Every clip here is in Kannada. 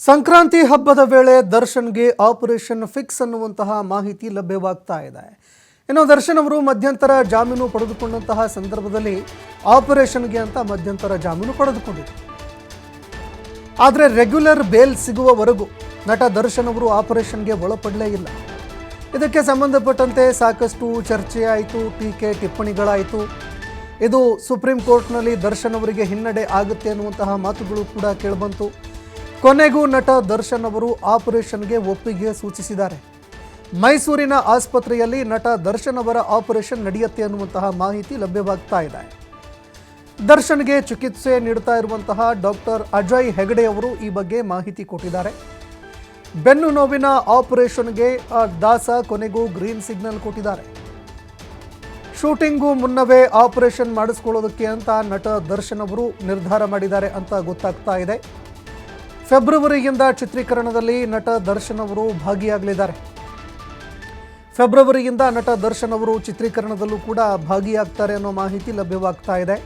ಸಂಕ್ರಾಂತಿ ಹಬ್ಬದ ವೇಳೆ ದರ್ಶನ್ಗೆ ಆಪರೇಷನ್ ಫಿಕ್ಸ್ ಅನ್ನುವಂತಹ ಮಾಹಿತಿ ಲಭ್ಯವಾಗ್ತಾ ಇದೆ. ಇನ್ನು ದರ್ಶನ್ ಅವರು ಮಧ್ಯಂತರ ಜಾಮೀನು ಪಡೆದುಕೊಂಡಂತಹ ಸಂದರ್ಭದಲ್ಲಿ ಆಪರೇಷನ್ಗೆ ಅಂತ ಮಧ್ಯಂತರ ಜಾಮೀನು ಪಡೆದುಕೊಂಡಿದ್ರು ಆದರೆ ರೆಗ್ಯುಲರ್ ಬೇಲ್ ಸಿಗುವವರೆಗೂ ನಟ ದರ್ಶನ್ ಅವರು ಆಪರೇಷನ್ಗೆ ಒಳಪಡಲೇ ಇಲ್ಲ. ಇದಕ್ಕೆ ಸಂಬಂಧಪಟ್ಟಂತೆ ಸಾಕಷ್ಟು ಚರ್ಚೆ ಆಯಿತು, ಟೀಕೆ ಟಿಪ್ಪಣಿಗಳಾಯಿತು. ಇದು ಸುಪ್ರೀಂ ಕೋರ್ಟ್ನಲ್ಲಿ ದರ್ಶನ್ ಅವರಿಗೆ ಹಿನ್ನಡೆ ಆಗುತ್ತೆ ಅನ್ನುವಂತಹ ಮಾತುಗಳು ಕೂಡ ಕೇಳಿಬಂತು. ಕೊನೆಗೂ ನಟ ದರ್ಶನ್ ಅವರು ಆಪರೇಷನ್ಗೆ ಒಪ್ಪಿಗೆ ಸೂಚಿಸಿದ್ದಾರೆ. ಮೈಸೂರಿನ ಆಸ್ಪತ್ರೆಯಲ್ಲಿ ನಟ ದರ್ಶನ್ ಅವರ ಆಪರೇಷನ್ ನಡೆಯುತ್ತೆ ಅನ್ನುವಂತಹ ಮಾಹಿತಿ ಲಭ್ಯವಾಗ್ತಾ ಇದೆ. ದರ್ಶನ್ಗೆ ಚಿಕಿತ್ಸೆ ನೀಡ್ತಾ ಇರುವಂತಹ ಡಾಕ್ಟರ್ ಅಜಯ್ ಹೆಗಡೆ ಅವರು ಈ ಬಗ್ಗೆ ಮಾಹಿತಿ ಕೊಟ್ಟಿದ್ದಾರೆ. ಬೆನ್ನು ನೋವಿನ ಆಪರೇಷನ್ಗೆ ದಾಸ ಕೊನೆಗೂ ಗ್ರೀನ್ ಸಿಗ್ನಲ್ ಕೊಟ್ಟಿದ್ದಾರೆ. ಶೂಟಿಂಗು ಮುನ್ನವೇ ಆಪರೇಷನ್ ಮಾಡಿಸ್ಕೊಳ್ಳೋದಕ್ಕೆ ಅಂತ ನಟ ದರ್ಶನ್ ಅವರು ನಿರ್ಧಾರ ಮಾಡಿದ್ದಾರೆ ಅಂತ ಗೊತ್ತಾಗ್ತಾ ಇದೆ. ಫೆಬ್ರವರಿಯಿಂದ ಚಿತ್ರೀಕರಣದಲ್ಲಿ ನಟ ದರ್ಶನ್ ಅವರು ಭಾಗಿಯಾಗಲಿದ್ದಾರೆ. ಫೆಬ್ರವರಿಯಿಂದ ನಟ ದರ್ಶನ್ ಅವರು ಚಿತ್ರೀಕರಣದಲ್ಲೂ ಕೂಡ ಭಾಗಿಯಾಗ್ತಾರೆ ಅನ್ನೋ ಮಾಹಿತಿ ಲಭ್ಯವಾಗ್ತಾ ಇದೆ.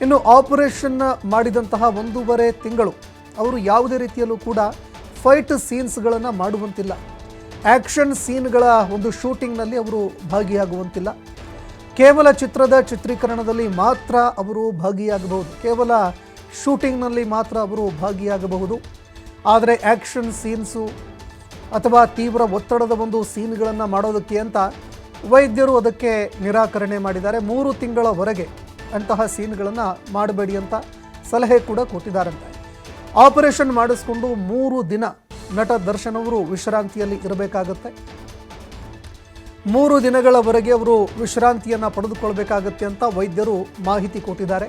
ಇನ್ನು ಆಪರೇಷನ್ ಮಾಡಿದಂತಹ ಒಂದೂವರೆ ತಿಂಗಳು ಅವರು ಯಾವುದೇ ರೀತಿಯಲ್ಲೂ ಕೂಡ ಫೈಟ್ ಸೀನ್ಸ್ಗಳನ್ನು ಮಾಡುವಂತಿಲ್ಲ. ಆ್ಯಕ್ಷನ್ ಸೀನ್ಗಳ ಒಂದು ಶೂಟಿಂಗ್ನಲ್ಲಿ ಅವರು ಭಾಗಿಯಾಗುವಂತಿಲ್ಲ. ಕೇವಲ ಚಿತ್ರದ ಚಿತ್ರೀಕರಣದಲ್ಲಿ ಮಾತ್ರ ಅವರು ಭಾಗಿಯಾಗಬಹುದು. ಕೇವಲ ಶೂಟಿಂಗ್ನಲ್ಲಿ ಮಾತ್ರ ಅವರು ಭಾಗಿಯಾಗಬಹುದು. ಆದರೆ ಆ್ಯಕ್ಷನ್ ಸೀನ್ಸು ಅಥವಾ ತೀವ್ರ ಒತ್ತಡದ ಒಂದು ಸೀನ್ಗಳನ್ನು ಮಾಡೋದಕ್ಕೆ ಅಂತ ವೈದ್ಯರು ಅದಕ್ಕೆ ನಿರಾಕರಣೆ ಮಾಡಿದ್ದಾರೆ. ಮೂರು ತಿಂಗಳವರೆಗೆ ಅಂತಹ ಸೀನ್ಗಳನ್ನು ಮಾಡಬೇಡಿ ಅಂತ ಸಲಹೆ ಕೂಡ ಕೊಟ್ಟಿದ್ದಾರಂತೆ. ಆಪರೇಷನ್ ಮಾಡಿಸ್ಕೊಂಡು ಮೂರು ದಿನ ನಟ ದರ್ಶನ್ ಅವರು ವಿಶ್ರಾಂತಿಯಲ್ಲಿ ಇರಬೇಕಾಗತ್ತೆ. ಮೂರು ದಿನಗಳವರೆಗೆ ಅವರು ವಿಶ್ರಾಂತಿಯನ್ನು ಪಡೆದುಕೊಳ್ಬೇಕಾಗತ್ತೆ ಅಂತ ವೈದ್ಯರು ಮಾಹಿತಿ ಕೊಟ್ಟಿದ್ದಾರೆ.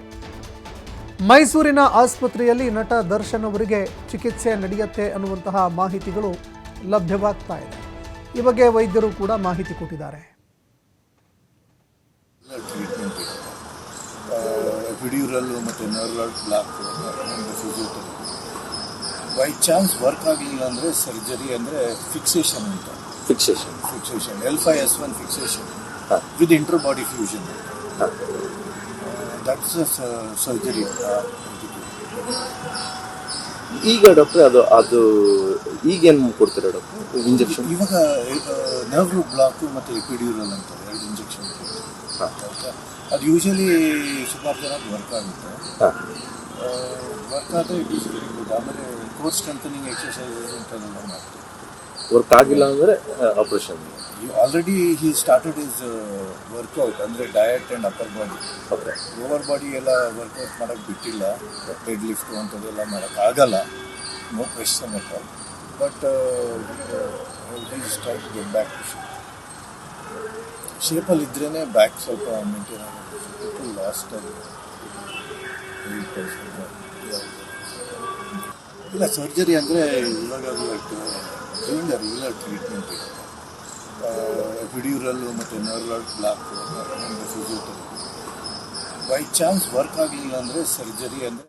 ಮೈಸೂರಿನ ಆಸ್ಪತ್ರೆಯಲ್ಲಿ ನಟ ದರ್ಶನ್ ಅವರಿಗೆ ಚಿಕಿತ್ಸೆ ನಡೆಯುತ್ತೆ ಅನ್ನುವಂತಹ ಮಾಹಿತಿಗಳು ಲಭ್ಯವಾಗ್ತಾ ಇದೆ. ಈ ಬಗ್ಗೆ ವೈದ್ಯರು ಕೂಡ ಮಾಹಿತಿ ಕೊಟ್ಟಿದ್ದಾರೆ. ಮತ್ತು neural block physiotherapy by chance work ಆಗಲಿಲ್ಲ ಅಂದರೆ ಸರ್ಜರಿ ಅಂದರೆ ಫಿಕ್ಸೇಷನ್ ಅಂತ. Fixation fixation L five S one fixation. With interbody fusion that's surgery ಈಗ ಡಾಕ್ಟ್ರೆ ಅದು ಅದು ಈಗೇನು ಕೊಡ್ತೀರಾ ಡಾಕ್ಟರ್? ಇಂಜೆಕ್ಷನ್? ಇವಾಗ ನರ್ವ್ ಬ್ಲಾಕು ಮತ್ತು ಎಪಿಡ್ಯೂರಲ್ ಅಂತ ಎರಡು ಇಂಜೆಕ್ಷನ್. ಅದು ಯೂಶಲಿ ಸುಮಾರು ಜನ ವರ್ಕ್ ಆಗುತ್ತೆ. ವರ್ಕ್ ಆದರೆ ಇಟ್ ಈಸ್ ವೆರಿ ಗುಡ್ ಆಮೇಲೆ ಕೋರ್ಸ್ ಸ್ಟ್ರೆಂಥನಿಂಗ್ ಎಕ್ಸಸೈಸಸ್ ಅಂತ ಮಾಡ್ತೀವಿ ವರ್ಕ್ ಆಗಿಲ್ಲ ಅಂದರೆ operation already he started is workout ಅಂದರೆ diet and upper body lower body ಎಲ್ಲ ವರ್ಕೌಟ್ ಮಾಡೋಕ್ಕೆ ಬಿಟ್ಟಿಲ್ಲ. ಹೆಡ್ ಲಿಫ್ಟು ಅಂಥದ್ದೆಲ್ಲ ಮಾಡೋಕ್ಕಾಗಲ್ಲ no question at all but start get back ಶೇಪಲ್ಲಿ ಇದ್ರೇ ಬ್ಯಾಕ್ ಸ್ವಲ್ಪ ಮೇಂಟೈನ್ ಆಗುತ್ತೆ ಲಾಸ್ಟ್ ಇಲ್ಲ ಸರ್ಜರಿ ಅಂದರೆ ಇವಾಗ ರೆಗ್ಯುಲರ್ ಟ್ರೀಟ್ಮೆಂಟ್ ಇದೆ ವಿಡಿಯೂರಲ್ಲು ಮತ್ತು neural block by chance work ಆಗಲಿಲ್ಲ ಅಂದರೆ ಸರ್ಜರಿ ಅಂದರೆ